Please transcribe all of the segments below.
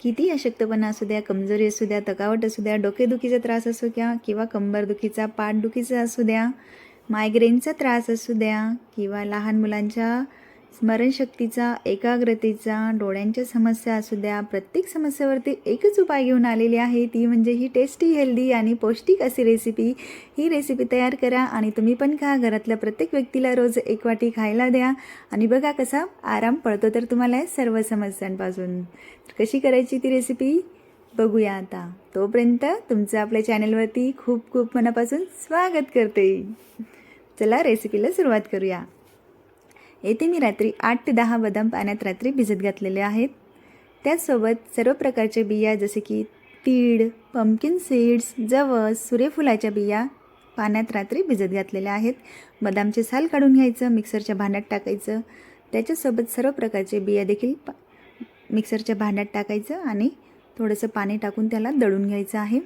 किती अशक्तपणा असू द्या कमजोरी असू द्या तकावट असू द्या डोकेदुखीचा त्रास असू द्या किंवा कंबरदुखीचा पाठदुखीचा असू द्या मायग्रेनचा त्रास असू द्या किंवा लहान मुलांच्या स्मरणशक्तीचा एकाग्रतेचा डोळ्यांच्या समस्या असू द्या प्रत्येक समस्येवरती एकच उपाय घेऊन आलेली आहे. ती म्हणजे ही टेस्टी हेल्दी आणि पौष्टिक अशी रेसिपी ही रेसिपी तयार करा आणि तुम्ही पण खा. घरातल्या प्रत्येक व्यक्तीला रोज एक वाटी खायला द्या. आणि बघा कसा आराम पडतो तर तुम्हाला सर्व समस्यांपासून. कशी करायची ती रेसिपी बघूया आता. तोपर्यंत तुमचं आपल्या चॅनलवरती खूप खूप मनापासून स्वागत करते. चला रेसिपीला सुरुवात करूया. येथे मी रात्री आठ ते दहा बदाम पाण्यात रात्री भिजत घातलेले आहेत. त्याचसोबत सर्व प्रकारचे बिया जसे की तीळ पंपकिन सीड्स जवस सूर्यफुलाच्या बिया पाण्यात रात्री भिजत घातलेल्या आहेत. बदामचे साल काढून घ्यायचं मिक्सरच्या भांड्यात टाकायचं. त्याच्यासोबत सर्व प्रकारचे बिया देखील पा मिक्सरच्या भांड्यात टाकायचं आणि थोडंसं पाणी टाकून त्याला दळून घ्यायचं आहे.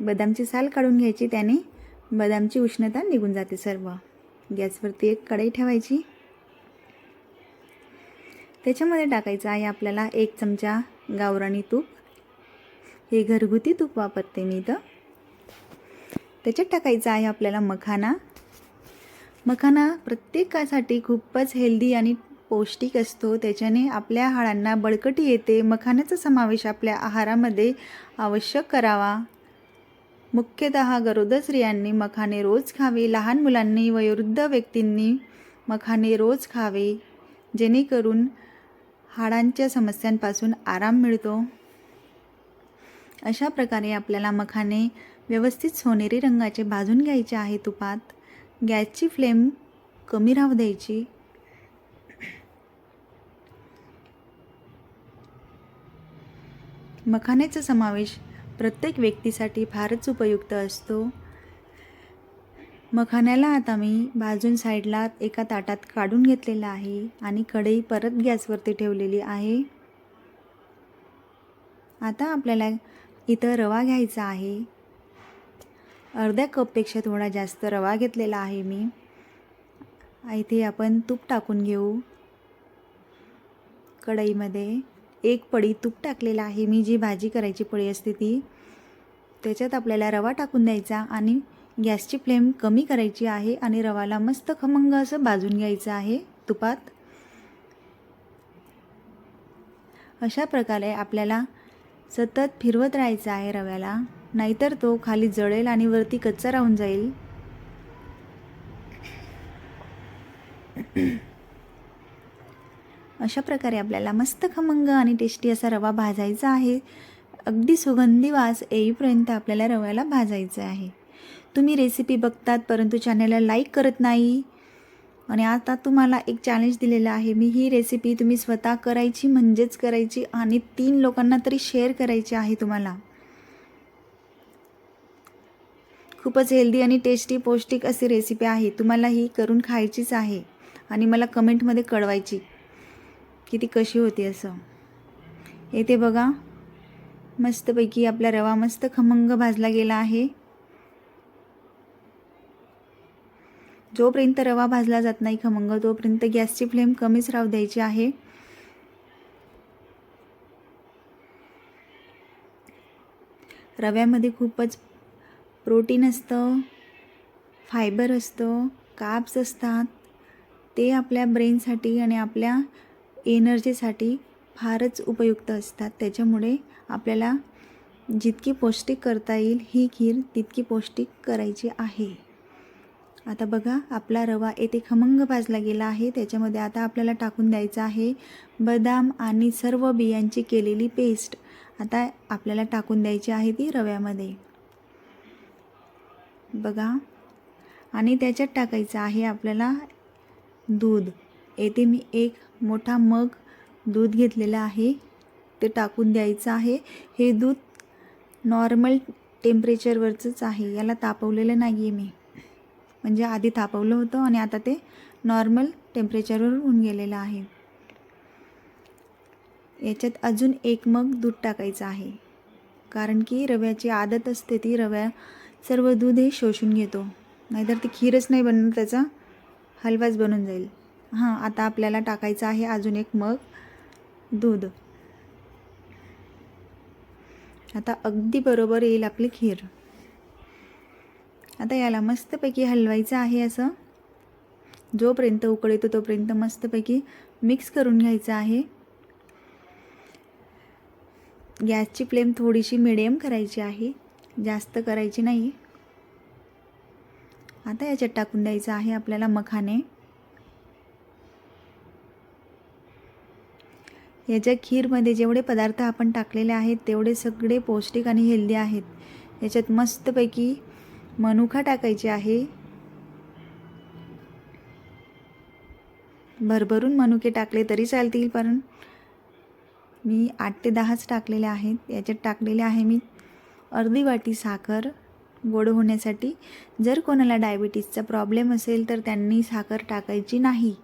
बदामची साल काढून घ्यायची त्याने बदामची उष्णता निघून जाते सर्व. गॅसवरती एक कढई ठेवायची. त्याच्यामध्ये टाकायचं आहे आपल्याला एक चमचा गावराणी तूप. हे घरगुती तूप वापरते मी इथं. त्याच्यात टाकायचं आहे आपल्याला मखाना. मखाना प्रत्येकासाठी खूपच हेल्दी आणि पौष्टिक असतो. त्याच्याने आपल्या हाडांना बळकटी येते. मखाण्याचा समावेश आपल्या आहारामध्ये आवश्यक करावा. मुख्यतः गरोदर स्त्रियांनी मखाने रोज खावे लहान मुलांनी वयोवृद्ध व्यक्तींनी मखाने रोज खावे जेणेकरून हाडांच्या समस्यांपासून आराम मिळतो. अशा प्रकारे आपल्याला मखाने व्यवस्थित सोनेरी रंगाचे भाजून घ्यायचे आहे तुपात. गॅसची फ्लेम कमी राहू द्यायची. मखाण्याचा समावेश प्रत्येक व्यक्तीसाठी फारच उपयुक्त असतो. मखाण्याला आता मी भाजून साईडला एका ताटात काढून घेतलेलं आहे आणि कढई परत गॅसवरती ठेवलेली आहे. आता आपल्याला इथं रवा घ्यायचा आहे. अर्ध्या कपपेक्षा थोडा जास्त रवा घेतलेला आहे मी. इथे आपण तूप टाकून घेऊ. कढईमध्ये. एक पडी तूप टाकलेलं आहे. मी जी भाजी करायची पळी असते ती त्याच्यात आपल्याला रवा टाकून द्यायचा आणि गॅसची फ्लेम कमी करायची आहे आणि रवाला मस्त खमंग असं भाजून घ्यायचं आहे तुपात. अशा प्रकारे आपल्याला सतत फिरवत राहायचं आहे रव्याला. नाहीतर तो खाली जळेल आणि वरती कच्चा राहून जाईल. अशा प्रकारे आपल्याला मस्त खमंग आणि टेस्टी असा रवा भाजायचा आहे. अगदी सुगंधी वास येईपर्यंत आपल्याला रव्याला भाजायचं आहे. तुम्ही रेसिपी बघतात परंतु चॅनलला लाईक करत नाही. आणि आता तुम्हाला एक चॅलेंज दिलेलं आहे. मी ही रेसिपी तुम्ही स्वतः करायची म्हणजेच करायची आणि तीन लोकांना तरी शेअर करायची आहे तुम्हाला. खूपच हेल्दी आणि टेस्टी पौष्टिक अशी रेसिपी आहे. तुम्हाला ही करून खायचीच आहे. आणि मला कमेंटमध्ये कळवायची. की ती कशी होती असं. येते बघा. मस्तपैकी आपला रवा मस्त खमंग भाजला गेला आहे. जोपर्यंत रवा भाजला जात नाही खमंग तोपर्यंत गॅसची फ्लेम कमीच राहू द्यायची आहे. रव्यामध्ये खूपच प्रोटीन असतं फायबर असतं काप्स असतात. ते आपल्या ब्रेनसाठी आणि आपल्या एनर्जीसाठी फारच उपयुक्त असतात. त्याच्यामुळे आपल्याला जितकी पौष्टिक करता येईल ही खीर तितकी पौष्टिक करायची आहे. आता बघा आपला रवा येथे खमंग भाजला गेला आहे. त्याच्यामध्ये आता आपल्याला टाकून द्यायचं आहे बदाम आणि सर्व बियांची केलेली पेस्ट. आता आपल्याला टाकून द्यायची आहे ती रव्यामध्ये. बघा आणि त्याच्यात टाकायचं आहे आपल्याला दूध. येथे मी एक मोठा मग दूध घेतलेलं आहे. ते टाकून द्यायचं आहे. हे दूध नॉर्मल टेम्परेचरवरचंच आहे. याला तापवलेलं नाही आहे मी. म्हणजे आधी तापवलं होतं आणि आता ते नॉर्मल टेम्परेचरवर होऊन गेलेलं आहे. याच्यात अजून एक मग दूध टाकायचं आहे. कारण की रव्याची आदत असते ती रव्या सर्व दूध हे शोषून घेतो. नाहीतर ती खीरच नाही बनणार त्याचा हलवाच बनून जाईल. हां आता आपल्याला टाकायचं आहे अजून एक मग दूध. आता अगदी बरोबर येईल आपली खीर. आता याला मस्तपैकी हलवायचं आहे असं. जोपर्यंत उकळ येतो तोपर्यंत मस्तपैकी मिक्स करून घ्यायचं आहे. गॅसची फ्लेम थोडीशी मिडियम करायची आहे. जास्त करायची नाही. आता याच्यात टाकून द्यायचं आहे आपल्याला मखाने. याच्या खीरमध्ये जेवढे पदार्थ आपण टाकलेले आहेत तेवढे सगळे पौष्टिक आणि हेल्दी आहेत. याच्यात मस्तपैकी मनुका टाकायची आहे. भरभरून मनुके टाकले तरी चालतील पण मी आठ ते दहाच टाकलेले आहेत. याच्यात टाकलेले आहे मी अर्धी वाटी साखर गोड होण्यासाठी. जर कोणाला डायबिटीसचा प्रॉब्लेम असेल तर त्यांनी साखर टाकायची नाही.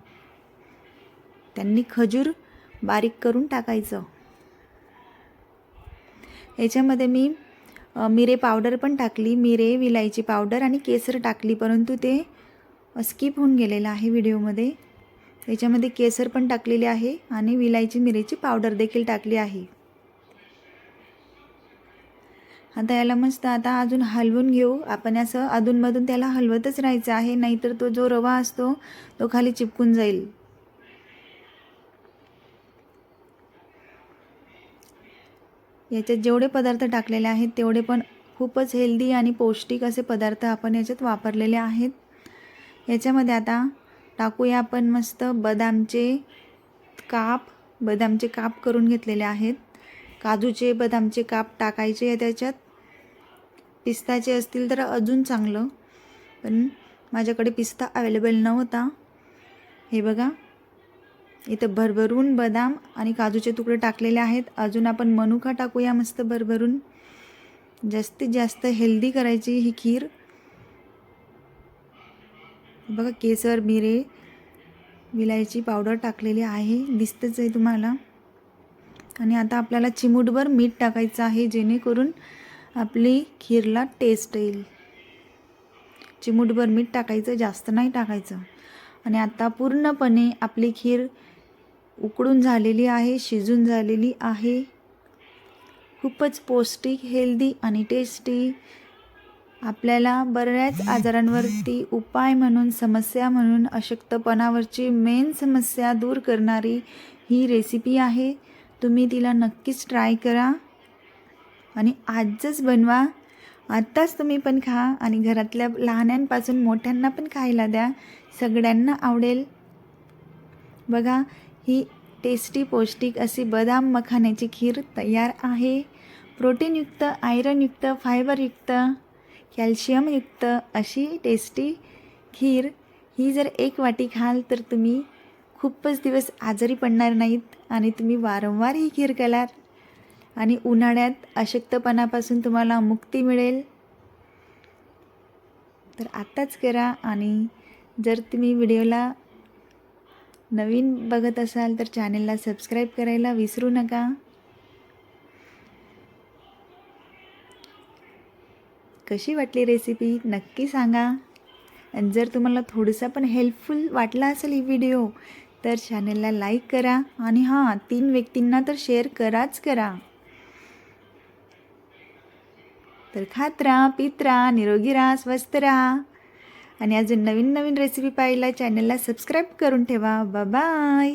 त्यांनी खजूर बारीक करून टाकायचं. याच्यामध्ये मी मिरे पावडर पण टाकली. मिरे विलायची पावडर आणि केसर टाकली. परंतु ते स्किप होऊन गेलेलं आहे व्हिडिओमध्ये. याच्यामध्ये केसर पण टाकलेले आहे आणि विलायची मिरेची पावडर देखील टाकली आहे. आता याला मस्त आता अजून हलवून घेऊ. आपण असं अधूनमधून त्याला हलवतच राहायचं आहे. नाहीतर तो जो रवा असतो तो खाली चिपकून जाईल. याच्यात जेवढे पदार्थ टाकलेले आहेत तेवढे पण खूपच हेल्दी आणि पौष्टिक असे पदार्थ आपण याच्यात वापरलेले आहेत. याच्यामध्ये आता टाकूया आपण मस्त बदामचे काप. बदामचे काप करून घेतलेले आहेत. काजूचे बदामचे काप टाकायचे आहे त्याच्यात पिस्ताचे असतील तर अजून चांगलं. पण माझ्याकडे पिस्ता अवेलेबल नव्हता. हे बघा. इथं भरभरून बदाम आणि काजूचे तुकडे टाकलेले आहेत. अजून आपण मनुका टाकूया मस्त भरभरून. जास्तीत जास्त हेल्दी करायची ही खीर. बघा केसर मिरे विलायची पावडर टाकलेली आहे. दिसतंच आहे तुम्हाला. आणि आता आपल्याला चिमूटभर मीठ टाकायचं आहे जेणेकरून आपली खीरला टेस्ट येईल. चिमूटभर मीठ टाकायचं जास्त नाही टाकायचं. आणि आता पूर्णपणे आपली खीर उकडून झालेली आहे शिजून झालेली आहे. खूपच पौष्टिक हेल्दी आणि टेस्टी आपल्याला बऱ्याच आजारांवरती उपाय म्हणून समस्या म्हणून अशक्तपणावरची मेन समस्या दूर करणारी ही रेसिपी आहे. तुम्ही तिला नक्कीच ट्राय करा. आणि आजच बनवा. आत्ताच तुम्ही पण खा आणि घरातल्या लहानांपासून मोठ्यांना पण खायला द्या. सगळ्यांना आवडेल. बघा ही टेस्टी पौष्टिक अशी बदाम मखाण्याची खीर तयार आहे. प्रोटीनयुक्त आयरनयुक्त फायबरयुक्त कॅल्शियमयुक्त अशी टेस्टी खीर ही जर एक वाटी खाल तर तुम्ही खूपच दिवस आजारी पडणार नाहीत आणि तुम्ही वारंवार ही खीर कराल आणि उन्हाळ्यात अशक्तपणापासून तुम्हाला मुक्ती मिळेल. तर आत्ताच करा आणि जर तुम्ही व्हिडिओला नवीन बघत असाल तर चॅनेलला सबस्क्राईब करायला विसरू नका. कशी वाटली रेसिपी नक्की सांगा. आणि जर तुम्हाला थोडंसं पण हेल्पफुल वाटला असेल ही व्हिडिओ तर चॅनेलला लाईक करा. आणि हां तीन व्यक्तींना तर शेअर कराच करा. तर खात राहा पित राहा निरोगी राहा स्वस्त राहा. आणि अजून नवीन नवीन रेसिपी पाहायला चॅनलला सबस्क्राईब करून ठेवा. बाय